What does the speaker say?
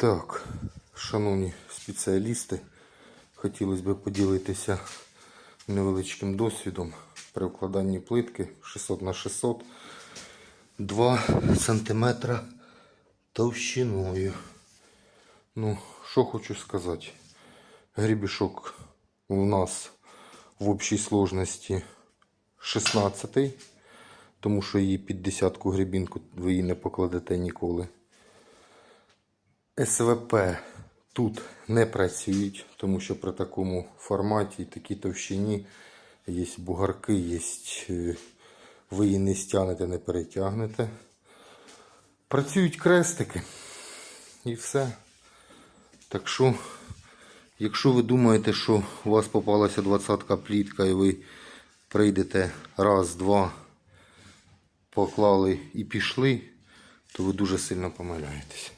Так, шановні спеціалісти, хотілося б поділитися невеличким досвідом при вкладанні плитки 600 на 600 2 см товщиною. Ну, що хочу сказати. Грібішок у нас в общій сложності 16 тому що її під десятку грібінку ви її не покладете ніколи. СВП тут не працюють, тому що при такому форматі, і такій товщині є бугарки, є, е, ви її не стягнете, не перетягнете. Працюють крестики і все. Так що, якщо ви думаєте, що у вас попалася 20-ка плітка і ви прийдете раз, два, поклали і пішли, то ви дуже сильно помиляєтесь.